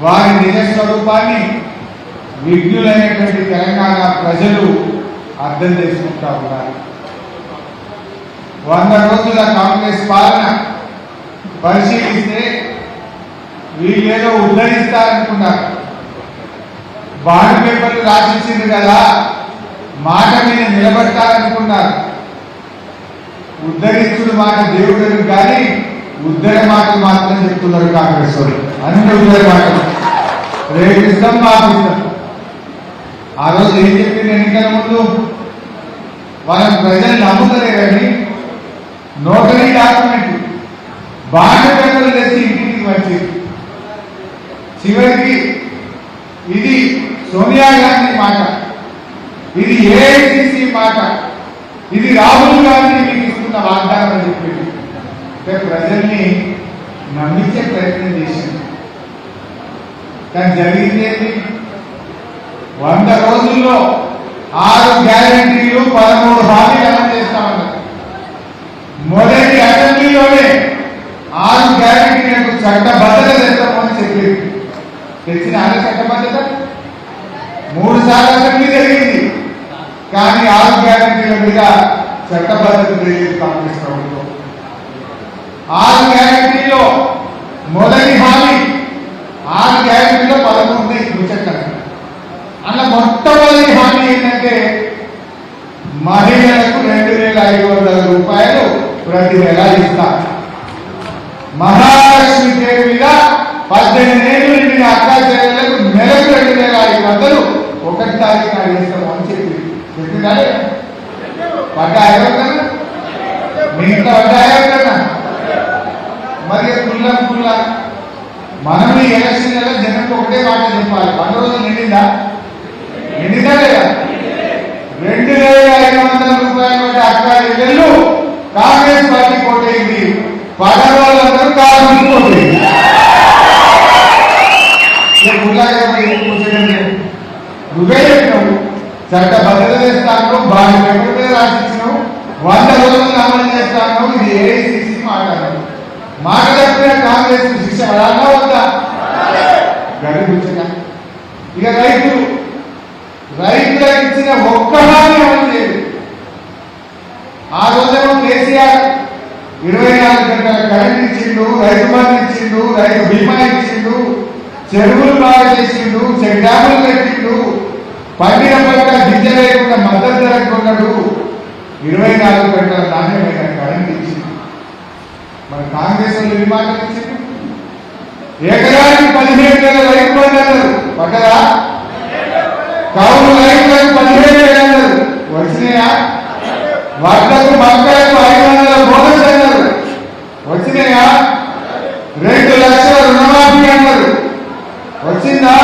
వారి నిజస్వరూపాన్ని విఘ్నులైనటువంటి తెలంగాణ ప్రజలు అర్థం చేసుకుంటా ఉన్నారు. వంద రోజుల కాంగ్రెస్ పాలన పరిశీలిస్తే వీళ్ళేదో ఉద్ధరిస్తారనుకున్నారు. బాండ్ పేపర్లు రాసిచ్చింది కదా మాట మీద నిలబడతారనుకున్నారు. ఉద్ధరిస్తున్న మాట దేవుడు కానీ ఉద్ధర మాటలు మాత్రం చెప్తున్నారు కాంగ్రెస్ వాళ్ళు. అన్ని ఉద్ధర రేపు ఇస్తాం మాకు ఇస్తాం. ఆ రోజు ఏం చెప్పింది ఎన్నికల ముందు? వాళ్ళని ప్రజలు నమ్ముతలేరని నోటరీ డాక్యుమెంట్ బాగా పెద్దలు తెచ్చి ఇంటికి వచ్చింది చివరికి ఇది సోనియా గాంధీ మాట. ఇది ఏఐసిసి మాట. ఇది రాహుల్ గాంధీ మీకు ఇస్తున్న వాగ్దానం అని చెప్పింది అంటే ప్రజల్ని నమ్మించే ప్రయత్నం చేసింది కానీ జరిగింది ఏంటి? వంద రోజుల్లో ఆరు గ్యారంటీలు పదమూడు హామీలు అమలు చేస్తామన్నారు. మొదటి అసెంబ్లీలోనే ఆరు గ్యారంటీలకు చట్టబద్ధత తెస్తామని చెప్పింది తెచ్చిన ఆరు చట్టబద్ధత మూడు సార్లు అసెంబ్లీ జరిగింది. కానీ ఆరు గ్యారంటీల మీద చట్టబద్ధత తెలియదు కాంగ్రెస్ ప్రభుత్వం. ఆరు గ్యారంటీలో మొదటి హామీ ఆరు గ్యారంటీలో పదమూడు ఉన్నాయి చూచక్కన అలా మొట్టమొదటి హామీ ఏంటంటే మహిళలకు రెండు వేల ఐదు వందల రూపాయలు ప్రతి నెల ఇస్తా. మహాలక్ష్మి పేరు మీద పద్దెనిమిది ఏళ్ళు నిండిన అక్కా చెల్లెలకు నెలకు రెండు వేల ఐదు వందలు ఒకటి తారీఖు నాడు ఇస్తాము అని చెప్పి. చెప్పిందాలే పడ్డా ఎవరికన్నా? మిగతా పడ్డా ఎవరికన్నా? మరి కుల్ల కుల్ల? మనం ఈ ఎలక్షన్ జనంకి ఒకటే మాట చెప్పాలి. వంద రోజులు నిండిందా లేదా రెండు వేల ఐదు వందల రూపాయల వంటి అక్క చెల్లెళ్ళు కాంగ్రెస్ పార్టీ కోటైంది పడవాళ్ళందరూ కాంగ్రెస్ కోటైంది నువ్వే చెప్పినావు చట్ట భద్రత చేస్తాను బాగా పెట్టుకుంటే రాసిచ్చినావు వంద రోజులు అమలు చేస్తాను ఇది ఏఐసిసి మాట్లాడారు మాట కాంగ్రెస్ శిక్ష పడాలా వద్దా ఇక రైతులు రైతుల ఇచ్చిన ఒక్క హామీ అమలు చేయదు ఆ రోజు కేసీఆర్ ఇరవై నాలుగు గంటల కరెంట్ ఇచ్చిండు రైతు బంధు ఇచ్చిండు రైతు బీమా ఇచ్చిండు చెరువులు బాగా చేసిండు చెక్ డ్యాములు కట్టిండు పండిన పంట గింజ లేకుండా మద్దతు ధర ఇరవై నాలుగు గంటల నాణ్యమైన కరెంట్ ఇచ్చిండు. మరి కాంగ్రెస్ వాళ్ళు ఏ మాట ఇచ్చిండు. ఎకరానికి పదిహేను వేల రైతు బంధు అన్నారు. పడ్డదా కౌలు రైతులకు పదిహేను వేలు అన్నారు. వచ్చినాయా వాళ్ళకు మాకు ఐదు వందల బోనస్ అన్నారు వచ్చినాయా రెండు లక్షల రుణమాఫీ అన్నారు వచ్చిందా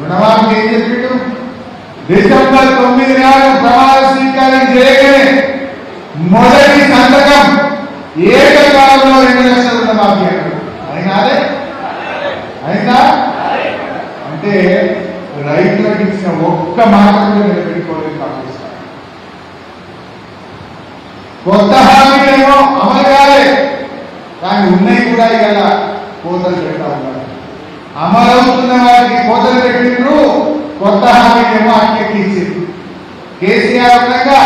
రుణమాఫీ ఏం చెప్పిండు డిసెంబర్ తొమ్మిది నాడు ప్రమాణ స్వీకారం చేయగానే మొదటి సంతకం ఏకకాలంలో రెండు లక్షల రుణమాఫీ అన్నారు అయినాదే అయిందా? అంటే రైతులకు ఇచ్చిన ఒక్క మాట కూడా నిలబెట్టుకోలేదు కాంగ్రెస్ కొత్త హామీలేమో అమలు కాలే. కానీ ఉన్నాయి కూడా ఇలా కోతలు పెట్టాలి అమలవుతున్న వారికి కోతలు పెట్టిండ్రు. కొత్త హామీలేమో అట్టెక్కించింది కేసీఆర్ ఉండగా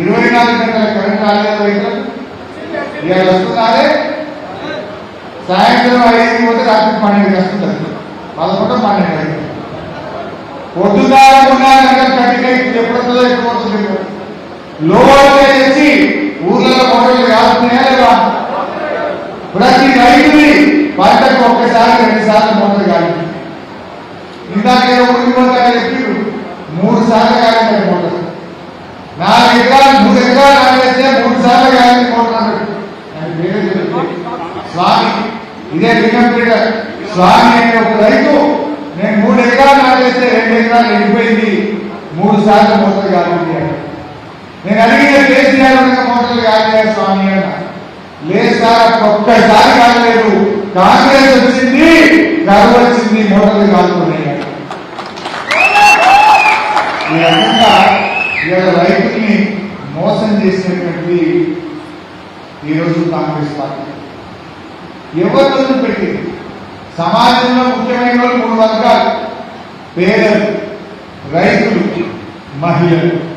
ఇరవై నాలుగు గంటల కరెంట్ రాలేదు రైతులకు. ఇవాళ వస్తున్నారే. సాయంత్రం ఐదు పోతే రాత్రి పన్నెండు వస్తుంది పదకొండు పన్నెండు అయింది. పొద్దుదారకుండా కనుక కట్టిన ఎప్పుడు వస్తుందో ఎప్పుడు పోతుంది లోపలికి తెచ్చి ఊర్లలో మొదలు కాస్తున్నాయా లేవా ప్రతి రైతుని పంటకు ఒక్కసారి రెండు సార్లు మొదలు కాదు ఇందాక ముందు పోతా చెప్పారు మూడు సార్లు కాలేదు మొదలు నాలుగు ఎకరాలు మూడు ఎకరాలు నాగేస్తే మూడు సార్లు కాలేదు స్వామి ఇదే విజ్ఞప్తి స్వామి అనే ఒక రైతు. నేను మూడు ఎకరాలు నాటేస్తే రెండు ఎకరాలు ఎండిపోయింది. మూడు సార్లు మోటార్ కాలింది నేను అడిగిన కేసీఆర్ ఉన్న మోటార్లు స్వామి అన్న. లేదు సార్ ఒక్కసారి కాలేదు. కాంగ్రెస్ వచ్చింది కరువు వచ్చింది మోటార్లు కాలుతున్నాయి అన్నాడు. ఈ రైతుల్ని మోసం చేసినటువంటి ఈరోజు కాంగ్రెస్ పార్టీ. ఎవరు పెట్టింది సమాజంలో ముఖ్యమైన వాళ్ళు మూడు వర్గాలు. పేదలు రైతులు మహిళలు.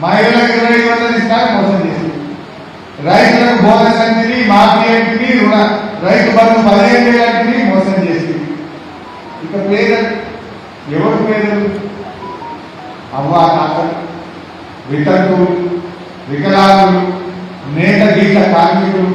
మహిళలకు ఇరవై వందలు ఇస్తారు మోసం చేసింది. రైతులకు బోనస్ అంటిని మాఫీ రుణ రైతు బంధు పదిహేను వేలు మోసం చేసింది. ఇక పేదలు ఎవరు పేదలు? అవ్వా తాతలు వితంతువులు వికలాంగులు నేత గీత కార్మికులు